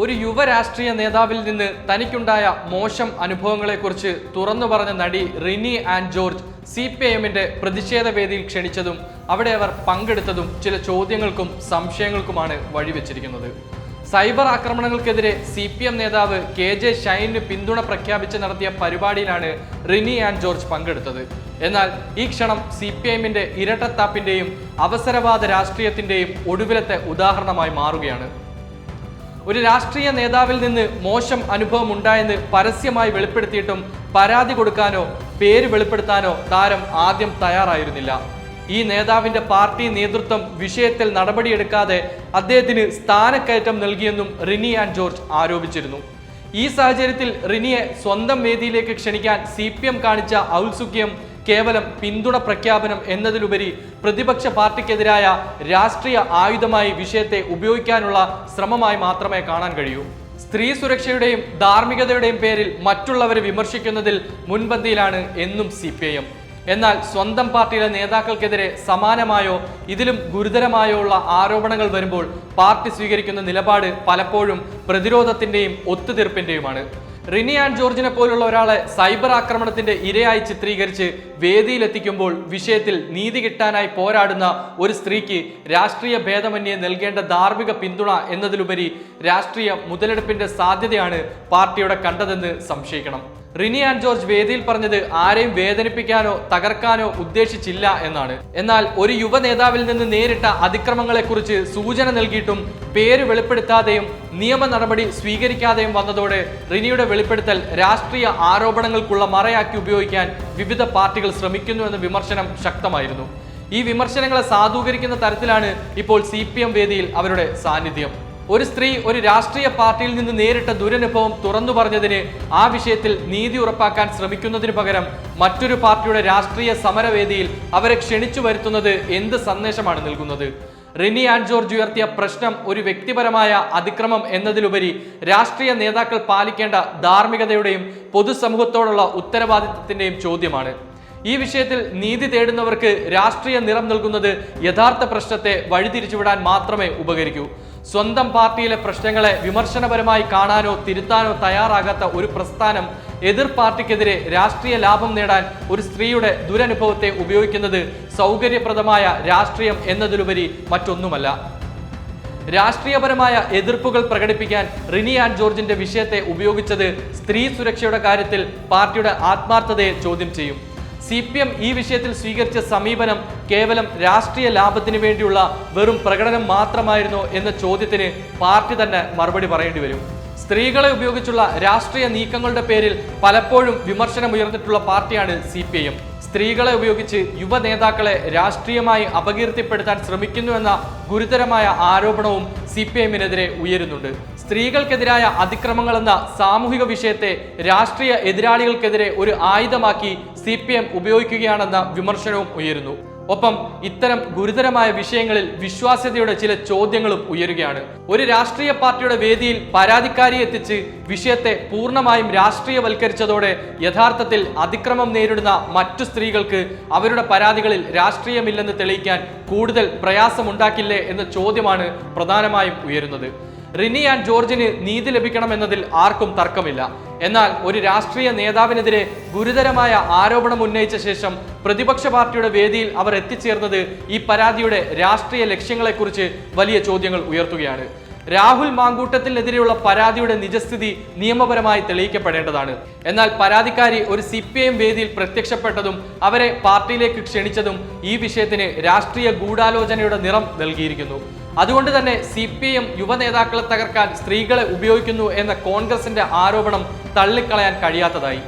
ഒരു യുവ രാഷ്ട്രീയ നേതാവിൽ നിന്ന് തനിക്കുണ്ടായ മോശം അനുഭവങ്ങളെക്കുറിച്ച് തുറന്നു പറഞ്ഞ നടി Rini Ann George C P എമ്മിന്റെ പ്രതിഷേധ വേദിയിൽ ക്ഷണിച്ചതും അവിടെ അവർ പങ്കെടുത്തതും ചില ചോദ്യങ്ങൾക്കും സംശയങ്ങൾക്കുമാണ് വഴിവെച്ചിരിക്കുന്നത്. സൈബർ ആക്രമണങ്ങൾക്കെതിരെ സി പി എം നേതാവ് കെ ജെ ഷൈന് പിന്തുണ പ്രഖ്യാപിച്ച് നടത്തിയ പരിപാടിയിലാണ് റിനി ആൻഡ് ജോർജ് പങ്കെടുത്തത്. എന്നാൽ ഈ ക്ഷണം സി പി എമ്മിന്റെ ഇരട്ടത്താപ്പിന്റെയും അവസരവാദ രാഷ്ട്രീയത്തിന്റെയും ഒടുവിലത്തെ ഉദാഹരണമായി മാറുകയാണ്. ഒരു രാഷ്ട്രീയ നേതാവിൽ നിന്ന് മോശം അനുഭവം ഉണ്ടായെന്ന് പരസ്യമായി വെളിപ്പെടുത്തിയിട്ടും പരാതി കൊടുക്കാനോ പേര് വെളിപ്പെടുത്താനോ താരം ആദ്യം തയ്യാറായിരുന്നില്ല. ഈ നേതാവിന്റെ പാർട്ടി നേതൃത്വം വിഷയത്തിൽ നടപടിയെടുക്കാതെ അദ്ദേഹത്തിന് സ്ഥാനക്കയറ്റം നൽകിയെന്നും റിനി ആൻഡ് ജോർജ് ആരോപിച്ചിരുന്നു. ഈ സാഹചര്യത്തിൽ റിനിയെ സ്വന്തം വേദിയിലേക്ക് ക്ഷണിക്കാൻ സി കാണിച്ച ഔത്സുക്യം കേവലം പിന്തുണ പ്രഖ്യാപനം എന്നതിലുപരി പ്രതിപക്ഷ പാർട്ടിക്കെതിരായ രാഷ്ട്രീയ ആയുധമായി വിഷയത്തെ ഉപയോഗിക്കാനുള്ള ശ്രമമായി മാത്രമേ കാണാൻ കഴിയൂ. സ്ത്രീ സുരക്ഷയുടെയും ധാർമ്മികതയുടെയും പേരിൽ മറ്റുള്ളവരെ വിമർശിക്കുന്നതിൽ മുൻപന്തിയിലാണ് എന്നും സി എന്നാൽ സ്വന്തം പാർട്ടിയിലെ നേതാക്കൾക്കെതിരെ സമാനമായോ ഇതിലും ഗുരുതരമായോ ഉള്ള ആരോപണങ്ങൾ വരുമ്പോൾ പാർട്ടി സ്വീകരിക്കുന്ന നിലപാട് പലപ്പോഴും പ്രതിരോധത്തിന്റെയും ഒത്തുതീർപ്പിന്റെയുമാണ്. റിനി ആൻഡ് ജോർജിനെ പോലുള്ള ഒരാളെ സൈബർ ആക്രമണത്തിന്റെ ഇരയായി ചിത്രീകരിച്ച് വേദിയിലെത്തിക്കുമ്പോൾ വിഷയത്തിൽ നീതി കിട്ടാനായി പോരാടുന്ന ഒരു സ്ത്രീക്ക് രാഷ്ട്രീയ ഭേദമന്യേ നൽകേണ്ട ധാർമ്മിക പിന്തുണ എന്നതിലുപരി രാഷ്ട്രീയ മുതലെടുപ്പിന്റെ സാധ്യതയാണ് പാർട്ടിയുടെ കണ്ടതെന്ന് സംശയിക്കണം. റിനി ആൻഡ് ജോർജ് വേദിയിൽ പറഞ്ഞത് ആരെയും വേദനിപ്പിക്കാനോ തകർക്കാനോ ഉദ്ദേശിച്ചില്ല എന്നാണ്. എന്നാൽ ഒരു യുവ നേതാവിൽ നിന്ന് നേരിട്ട അതിക്രമങ്ങളെക്കുറിച്ച് സൂചന നൽകിയിട്ടും പേര് വെളിപ്പെടുത്താതെയും നിയമ നടപടി സ്വീകരിക്കാതെയും വന്നതോടെ റിനിയുടെ വെളിപ്പെടുത്തൽ രാഷ്ട്രീയ ആരോപണങ്ങൾക്കുള്ള മറയാക്കി ഉപയോഗിക്കാൻ വിവിധ പാർട്ടികൾ ശ്രമിക്കുന്നു എന്ന വിമർശനം ശക്തമായിരുന്നു. ഈ വിമർശനങ്ങളെ സാധൂകരിക്കുന്ന തരത്തിലാണ് ഇപ്പോൾ സി വേദിയിൽ അവരുടെ സാന്നിധ്യം. ഒരു സ്ത്രീ ഒരു രാഷ്ട്രീയ പാർട്ടിയിൽ നിന്ന് നേരിട്ട ദുരനുഭവം തുറന്നു പറഞ്ഞതിന് ആ വിഷയത്തിൽ നീതി ഉറപ്പാക്കാൻ ശ്രമിക്കുന്നതിന് പകരം മറ്റൊരു പാർട്ടിയുടെ രാഷ്ട്രീയ സമരവേദിയിൽ അവരെ ക്ഷണിച്ചു വരുത്തുന്നത് എന്ത് സന്ദേശമാണ് നൽകുന്നത്? റിനി ആൻഡ് ജോർജ് ഉയർത്തിയ പ്രശ്നം ഒരു വ്യക്തിപരമായ അതിക്രമം എന്നതിലുപരി രാഷ്ട്രീയ നേതാക്കൾ പാലിക്കേണ്ട ധാർമ്മികതയുടെയും പൊതുസമൂഹത്തോടുള്ള ഉത്തരവാദിത്തത്തിന്റെയും ചോദ്യമാണ്. ഈ വിഷയത്തിൽ നീതി തേടുന്നവർക്ക് രാഷ്ട്രീയ നിറം നൽകുന്നത് യഥാർത്ഥ പ്രശ്നത്തെ വഴിതിരിച്ചുവിടാൻ മാത്രമേ ഉപകരിക്കൂ. സ്വന്തം പാർട്ടിയിലെ പ്രശ്നങ്ങളെ വിമർശനപരമായി കാണാനോ തിരുത്താനോ തയ്യാറാകാത്ത ഒരു പ്രസ്ഥാനം എതിർ പാർട്ടിക്കെതിരെ രാഷ്ട്രീയ ലാഭം നേടാൻ ഒരു സ്ത്രീയുടെ ദുരനുഭവത്തെ ഉപയോഗിക്കുന്നത് സൗകര്യപ്രദമായ രാഷ്ട്രീയം എന്നതിലുപരി മറ്റൊന്നുമല്ല. രാഷ്ട്രീയപരമായ എതിർപ്പുകൾ പ്രകടിപ്പിക്കാൻ റിനി ആൻഡ് ജോർജിന്റെ വിഷയത്തെ ഉപയോഗിച്ചത് സ്ത്രീ സുരക്ഷയുടെ കാര്യത്തിൽ പാർട്ടിയുടെ ആത്മാർത്ഥതയെ ചോദ്യം ചെയ്യും. സി പി എം ഈ വിഷയത്തിൽ സ്വീകരിച്ച സമീപനം കേവലം രാഷ്ട്രീയ ലാഭത്തിന് വേണ്ടിയുള്ള വെറും പ്രകടനം മാത്രമായിരുന്നോ എന്ന ചോദ്യത്തിന് പാർട്ടി തന്നെ മറുപടി പറയേണ്ടി വരും. സ്ത്രീകളെ ഉപയോഗിച്ചുള്ള രാഷ്ട്രീയ നീക്കങ്ങളുടെ പേരിൽ പലപ്പോഴും വിമർശനമുയർന്നിട്ടുള്ള പാർട്ടിയാണ് സി പി ഐ എം സ്ത്രീകളെ ഉപയോഗിച്ച് യുവ നേതാക്കളെ രാഷ്ട്രീയമായി അപകീർത്തിപ്പെടുത്താൻ ശ്രമിക്കുന്നുവെന്ന ഗുരുതരമായ ആരോപണവും സി പി എമ്മിനെതിരെ ഉയരുന്നുണ്ട്. സ്ത്രീകൾക്കെതിരായ അതിക്രമങ്ങളെന്ന സാമൂഹിക വിഷയത്തെ രാഷ്ട്രീയ എതിരാളികൾക്കെതിരെ ഒരു ആയുധമാക്കി സി പി എം ഉപയോഗിക്കുകയാണെന്ന വിമർശനവും ഉയരുന്നു. ഒപ്പം ഇത്തരം ഗുരുതരമായ വിഷയങ്ങളിൽ വിശ്വാസ്യതയുടെ ചില ചോദ്യങ്ങളും ഉയരുകയാണ്. ഒരു രാഷ്ട്രീയ പാർട്ടിയുടെ വേദിയിൽ പരാതിക്കാരി എത്തിച്ച് വിഷയത്തെ പൂർണമായും രാഷ്ട്രീയവൽക്കരിച്ചതോടെ യഥാർത്ഥത്തിൽ അതിക്രമം നേരിടുന്ന മറ്റു സ്ത്രീകൾക്ക് അവരുടെ പരാതികളിൽ രാഷ്ട്രീയമില്ലെന്ന് തെളിയിക്കാൻ കൂടുതൽ പ്രയാസമുണ്ടാക്കില്ലേ എന്ന ചോദ്യമാണ് പ്രധാനമായും ഉയരുന്നത്. റിനി ആൻഡ് ജോർജിന് നീതി ലഭിക്കണമെന്നതിൽ ആർക്കും തർക്കമില്ല. എന്നാൽ ഒരു രാഷ്ട്രീയ നേതാവിനെതിരെ ഗുരുതരമായ ആരോപണം ഉന്നയിച്ച ശേഷം പ്രതിപക്ഷ പാർട്ടിയുടെ വേദിയിൽ അവർ എത്തിച്ചേർന്നത് ഈ പരാതിയുടെ രാഷ്ട്രീയ ലക്ഷ്യങ്ങളെക്കുറിച്ച് വലിയ ചോദ്യങ്ങൾ ഉയർത്തുകയാണ്. രാഹുൽ മാങ്കൂട്ടത്തിനെതിരെയുള്ള പരാതിയുടെ നിജസ്ഥിതി നിയമപരമായി തെളിയിക്കപ്പെടേണ്ടതാണ്. എന്നാൽ പരാതിക്കാരി ഒരു സി പി എം വേദിയിൽ പ്രത്യക്ഷപ്പെട്ടതും അവരെ പാർട്ടിയിലേക്ക് ക്ഷണിച്ചതും ഈ വിഷയത്തിന് രാഷ്ട്രീയ ഗൂഢാലോചനയുടെ നിറം നൽകിയിരിക്കുന്നു. അതുകൊണ്ട് തന്നെ സി പി എം യുവ നേതാക്കളെ തകർക്കാൻ സ്ത്രീകളെ ഉപയോഗിക്കുന്നു എന്ന കോൺഗ്രസിന്റെ ആരോപണം തള്ളിക്കളയാൻ കഴിയാത്തതായി.